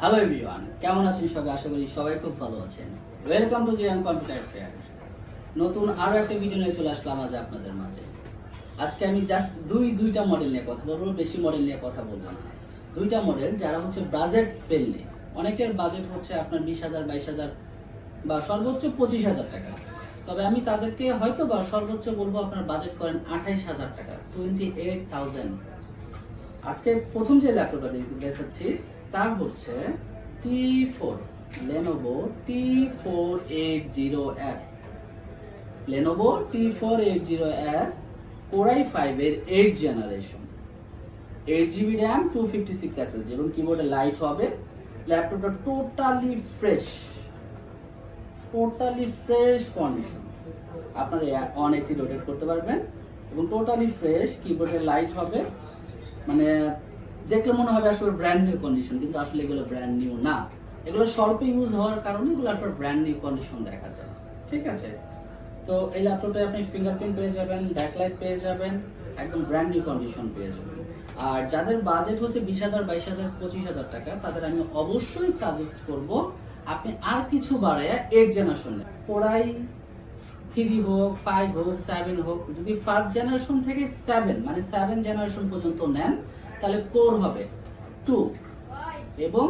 Hello everyone কেমন আছেন সবাই? আশা করি সবাই খুব ভালো আছেন। Welcome to GM computer fair নতুন আরও একটা ভিডিও নিয়ে চলে আসলাম আজ আপনাদের মাঝে। আজকে আমি জাস্ট দুই, দুইটা মডেল নিয়ে কথা বলব, বেশি মডেল নিয়ে কথা বলব না। দুইটা মডেল যারা হচ্ছে বাজেট ফ্রেন্ডলি অনেকের বাজেট হচ্ছে আপনার বিশ হাজার, বাইশ হাজার বা সর্বোচ্চ পঁচিশ হাজার টাকা। তবে আমি তাদেরকে হয়তো বা সর্বোচ্চ বলব আপনার বাজেট করেন আঠাইশ হাজার টাকা টোয়েন্টি এইট থাউজেন্ড আজকে প্রথম যে ল্যাপটপটা দেখাচ্ছি তা হচ্ছে T four Lenovo T four eight zero S Lenovo T four eight zero S core i ফাইভের eight generation eight GB RAM two fifty six SSD এবং কিবোর্ডে লাইট হবে। ল্যাপটপটা totally fresh totally fresh condition আপনারা on একটি rotate করতে পারবেন। এবং টোটালি ফ্রেশ কিবোর্ডে লাইট হবে। মানে দেখলে মনে হবে আসলে ব্র্যান্ড নিউ কন্ডিশন কিন্তু আসলে এগুলো ব্র্যান্ড নিউ না। এগুলো স্বল্প ইউজ হওয়ার কারণে এগুলো আপনার ব্র্যান্ড নিউ কন্ডিশন দেখা যায়। ঠিক আছে? তো এই ল্যাপটপে আপনি ফিঙ্গারপ্রিন্ট পেয়ে যাবেন ব্যাকলাইট পেয়ে যাবেন, একদম ব্র্যান্ড নিউ কন্ডিশন পেয়ে যাবেন। আর যাদের বাজেট হচ্ছে বিশ হাজার, বাইশ হাজার, পঁচিশ হাজার টাকা, তাদের আমি অবশ্যই সাজেস্ট করব আপনি আর কিছু বাড়ায় eight generation core i three হোক ফাইভ হোক সেভেন হোক, যদি ফার্স্ট জেনারেশন থেকে সেভেন মানে সেভেন জেনারেশন পর্যন্ত নেন তাহলে কোর হবে। টু এবং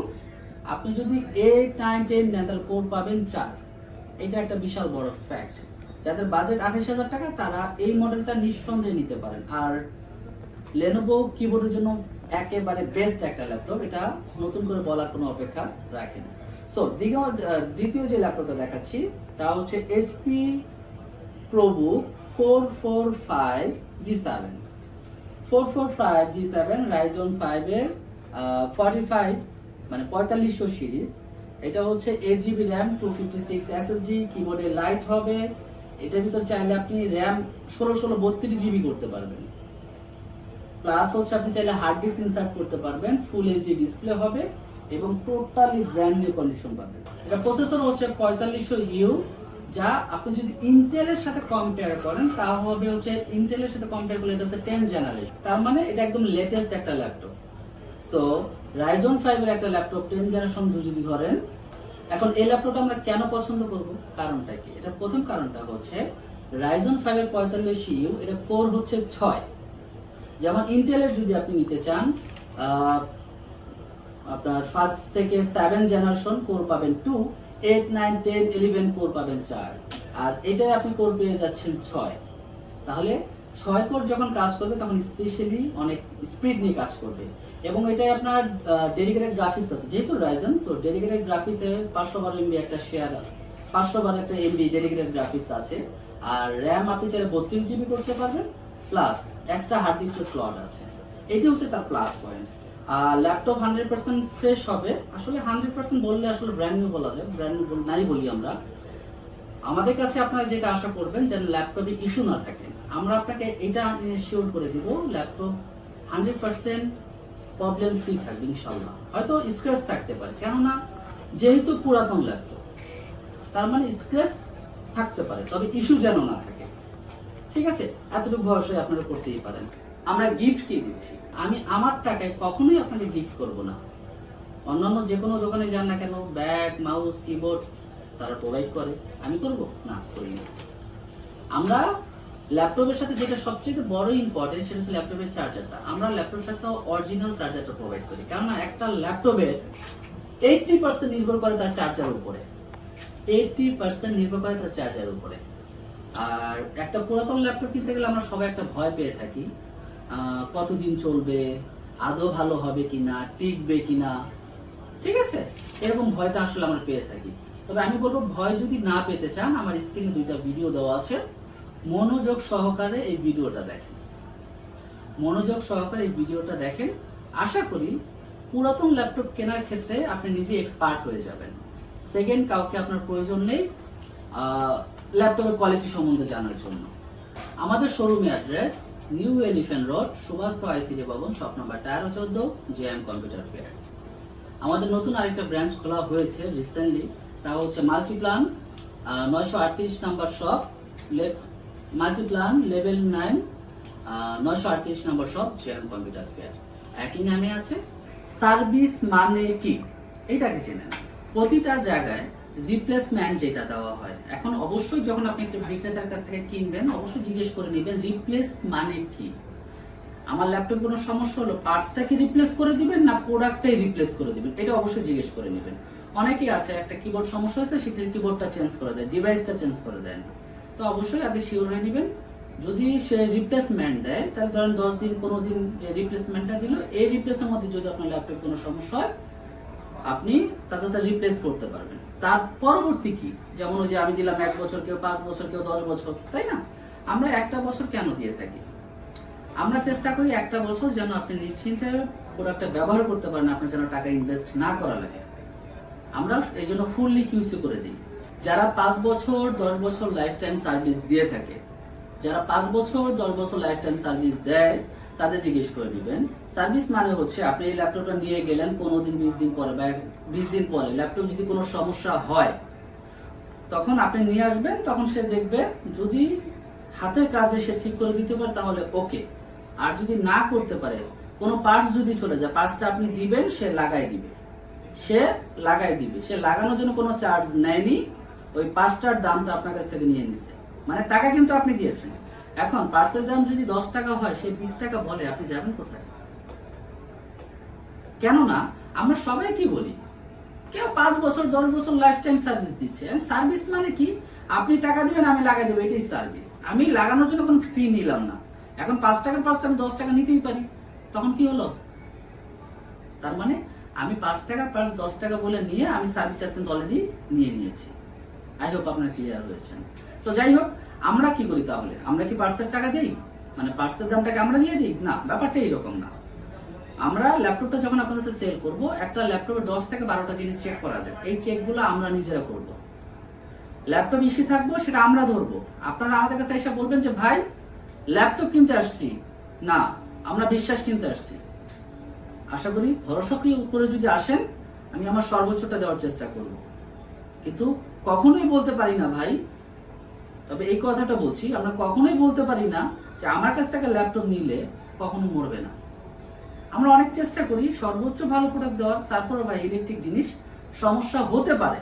আপনি যদি এইট নাইন টেন নেন, তাহলে কোর পাবেন চার। এটা একটা বিশাল বড় ফ্যাক্ট যাদের বাজেট আঠাশ হাজার টাকা, তারা এই মডেলটা নিঃসন্দেহে নিতে পারেন। আর লেনোভো কিবোর্ডের জন্য একেবারে বেস্ট একটা ল্যাপটপ এটা নতুন করে বলার কোনো অপেক্ষা রাখে না। সো দ্বিতীয় যে ল্যাপটপটা দেখাচ্ছি, তা হচ্ছে HP ProBook four four five G seven four মানে ষোলো ষোলো বত্রিশ জিবি করতে পারবেন। প্লাস হচ্ছে আপনি চাইলে হার্ড ডিস্ক ইনসার্ট করতে পারবেন ফুল এইচডি ডিসপ্লে হবে এবং টোটালি ব্র্যান্ড নিউ কন্ডিশন পাবেন। এটা প্রসেসর হচ্ছে পঁয়তাল্লিশশো ইউ যা আপনি যদি ইন্টেলের সাথে কম্পেয়ার করেন, তা হবে হচ্ছে ইন্টেলের সাথে কম্পেয়ার করলে এটা হচ্ছে টেন জেনারেশন তার মানে এটা একদম লেটেস্ট একটা ল্যাপটপ সো রাইজন ফাইভের একটা ল্যাপটপ টেন জেনারেশন যদি ধরেন, এখন এই ল্যাপটপটা আমরা কেন পছন্দ করব? কারণটা কি? এটা প্রথম কারণটা হচ্ছে রাইজন ফাইভের পঁয়তাল্লিশ ইউ এটা কোর হচ্ছে ছয়। যেমন ইন্টেলের যদি আপনি নিতে চান আপনার ফার্স্ট থেকে সেভেন জেনারেশন কোর পাবেন two eight nine ten eleven core পাবেন চার। আর এটাই আপনি কোর পেয়ে যাচ্ছেন ছয়। তাহলে ছয় কোর যখন কাজ করবে, তখন স্পেশালি অনেক স্পিড নিয়ে কাজ করবে। এবং এটাই আপনার ডেডিকেটেড গ্রাফিক্স আছে। যেহেতু রাইজন তো ডেডিকেটেড গ্রাফিক্সে পাঁচশো বারো এমবি একটা শেয়ার আছে। পাঁচশো বারো একটা এমবি ডেডিকেটেড গ্রাফিক্স আছে। আর র্যাম আপনি চাইলে বত্রিশ জিবি করতে পারবেন প্লাস এক্সট্রা হার্ড ডিস্কের স্লট আছে। এটি হচ্ছে তার plus point laptop hundred percent fresh হবে। আসলে হান্ড্রেড পার্সেন্ট বললে আসলে ব্র্যান্ড নিউ বলা যায় ব্র্যান্ড নিউ নাই বলি আমরা। আমাদের কাছে আপনারা যেটা আশা করবেন যেন ল্যাপটপে ইস্যু না থাকে। আমরা আপনাকে এটা শিওর করে দিব laptop hundred percent problem free থাকবে ইনশাল্লাহ হয়তো স্ক্র্যাচ থাকতে পারে, কেননা যেহেতু পুরাতন ল্যাপটপ তার মানে স্ক্র্যাচ থাকতে পারে, তবে ইস্যু যেন না থাকে। ঠিক আছে? এতটুকু ভরসায় আপনারা করতেই পারেন। আমরা গিফট কি দিচ্ছি? আমি আমার টাকায় কখনোই আপনাকে গিফট করব না। অন্যান্য যে কোনো দোকানে যান না কেন, ব্যাগ মাউস কিবোর্ড তারা প্রোভাইড করে। আমি করব? না, করি না। আমরা ল্যাপটপের সাথে যেটা সবচেয়ে বড় ইম্পর্টেন্ট সেটা হচ্ছে ল্যাপটপের চার্জারটা আমরা ল্যাপটপের সাথে অরিজিনাল চার্জারটা প্রোভাইড করি। কেননা একটা ল্যাপটপের এইটটি পার্সেন্ট নির্ভর করে তার চার্জার উপরে। এইটটি পার্সেন্ট নির্ভর করে তার চার্জার উপরে। আর একটা পুরাতন ল্যাপটপ কিনতে গেলে আমরা সবাই একটা ভয় পেয়ে থাকি। কতদিন চলবে? আদৌ ভালো হবে কিনা? টিকবে কিনা? ঠিক আছে? এরকম ভয়টা আসলে আমরা পেয়ে থাকি। তবে আমি বলব, ভয় যদি না পেতে চান, আমার স্ক্রিনে দুইটা ভিডিও দেওয়া আছে। মনোযোগ সহকারে এই ভিডিওটা দেখেন। মনোযোগ সহকারে এই ভিডিওটা দেখেন। আশা করি, পুরাতন ল্যাপটপ কেনার ক্ষেত্রে আপনি নিজে এক্সপার্ট হয়ে যাবেন। সেকেন্ড কাউকে আপনার প্রয়োজন নেই ল্যাপটপের কোয়ালিটি সম্বন্ধে জানার জন্য। আমাদের শোরুমের address new elephant road Subhash ICD Bhaban shop number তেরো চোদ্দ জে এম কম্পিউটার ফেয়ার আমাদের নতুন আরেকটা ব্রাঞ্চ খোলা হয়েছে রিসেন্টলি তা হচ্ছে মাল্টিপ্লান নয়শো আটত্রিশ number shop Multiplan level nine নয়শো আটত্রিশ নম্বর শপ জেএম কম্পিউটার ফেয়ার একই নামে আছে? সার্ভিস মানে কি? এটাকে চেনে প্রতিটা জায়গায় রিপ্লেসমেন্ট যেটা দেওয়া হয়। এখন অবশ্যই যখন আপনি একটা বিক্রেতার কাছ থেকে কিনবেন, অবশ্যই জিজ্ঞেস করে নেবেন রিপ্লেস মানে কি? আমার ল্যাপটপ কোনো সমস্যা হলো? পার্টসটাকে রিপ্লেস করে দিবেন না প্রোডাক্টটাই রিপ্লেস করে দিবেন? এটা অবশ্যই জিজ্ঞেস করে নেবেন। অনেকেই আছে, একটা কিবোর্ড সমস্যা হয়েছে সেক্ষেত্রে কিবোর্ডটা চেঞ্জ করে দেয় ডিভাইসটা চেঞ্জ করে দেয় না। তো অবশ্যই আগে শিওর হয়ে নেবেন, যদি সে রিপ্লেসমেন্ট দেয়, তাহলে ধরেন দশ দিন, পনেরো দিন যে রিপ্লেসমেন্টটা দিল, এই রিপ্লেসের মধ্যে যদি আপনার ল্যাপটপ কোনো সমস্যা হয়, আপনি তার কাছে রিপ্লেস করতে পারবেন। তার পরবর্তী কি? যেমন ওই যে আমি দিলাম এক বছর, কেউ পাঁচ বছর, কেউ দশ বছর, তাই না? আমরা একটা বছর কেন দিয়ে থাকি? আমরা চেষ্টা করি একটা বছর যেন আপনি নিশ্চিন্তে প্রোডাক্টটা ব্যবহার করতে পারেন, আপনার যেন টাকা ইনভেস্ট না করা লাগে। আমরা এই জন্য ফুললি কিউসি করে দিই। যারা পাঁচ বছর, দশ বছর লাইফ টাইম সার্ভিস দিয়ে থাকে, যারা পাঁচ বছর, দশ বছর লাইফ টাইম সার্ভিস দেয় তাদের জিজ্ঞেস করে দিবেন সার্ভিস মানে হচ্ছে আপনি এই ল্যাপটপটা নিয়ে গেলেন পনেরো দিন, বিশ দিন পরে বা বিশ দিন পরে। ল্যাপটপ যদি কোনো সমস্যা হয়, তখন আপনি নিয়ে আসবেন, তখন সে দেখবে যদি হাতের কাজে সে ঠিক করে দিতে পারে তাহলে ওকে। আর যদি না করতে পারে, কোনো পার্টস যদি চলে যায় পার্টসটা আপনি দিবেন, সে লাগাই দিবে। সে লাগাই দিবে। সে লাগানোর জন্য কোনো চার্জ নেয়নি, ওই পাঁচটার দামটা আপনার কাছ থেকে নিয়ে নিছে। মানে টাকা কিন্তু আপনি দিয়েছেন। এখন পার্সের দাম যদি দশ টাকা হয়, সে বিশ টাকা বলে, আপনি যাবেন কোথায়? কেননা, আমরা সবাই কি বলি? কেউ পাঁচ বছর, দশ বছর লাইফ টাইম সার্ভিস দিচ্ছে সার্ভিস মানে কি? আপনি টাকা দিবেন, আমি লাগাই দেবো, এটাই সার্ভিস আমি লাগানোর জন্য কোনো ফি নিলাম না। এখন পাঁচ টাকার পার্স আমি দশ টাকা নিতেই পারি। তখন কি হলো? তার মানে আমি পাঁচ টাকার পার্স দশ টাকা বলে নিয়ে, আমি সার্ভিস চার্জ কিন্তু অলরেডি নিয়ে নিয়েছি। আই হোপ আপনার ক্লিয়ার হয়েছেন। তো যাই হোক আমরা কি করি তাহলে? আমরা কি পার্সের টাকা দিই? মানে পার্সের দামটাকে আমরা দিয়ে দিই? না, ব্যাপারটা এইরকম না। আমরা ল্যাপটপটা যখন আপনার কাছে সেল করব, একটা ল্যাপটপে দশ থেকে বারোটা জিনিস চেক করা যায়। এই চেকগুলো আমরা নিজেরা করব। ল্যাপটপ ইস্যু থাকব, সেটা আমরা ধরবো। আপনারা আমাদের কাছে এসে বলবেন যে, ভাই ল্যাপটপ কিনতে আসছি। না, আমরা বিশ্বাস কিনতে আসছি। আশা করি ভরসাকে উপরে যদি আসেন, আমি আমার সর্বোচ্চটা দেওয়ার চেষ্টা করব। কিন্তু কখনোই বলতে পারি না, ভাই তবে এই কথাটা বলছি, আমরা কখনোই বলতে পারি না যে আমার কাছ থেকে ল্যাপটপ নিলে কখনো মরবে না। আমরা অনেক চেষ্টা করি, সর্বোচ্চ ভালো প্রোডাক্ট দেওয়ার, তারপরে ভাই ইলেকট্রিক জিনিস, সমস্যা হতে পারে।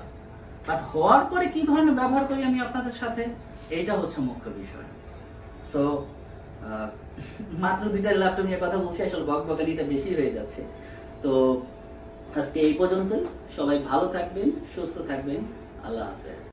বাট হওয়ার পরে কি ধরনের ব্যবহার করি আমি আপনাদের সাথে, এইটা হচ্ছে মুখ্য বিষয়। সো মাত্র দুইটা ল্যাপটপ নিয়ে কথা বলছি, আসলে বক বকানিটা বেশি হয়ে যাচ্ছে। তো আজকে এই পর্যন্তই। সবাই ভালো থাকবেন, সুস্থ থাকবেন। আল্লাহ হাফেজ।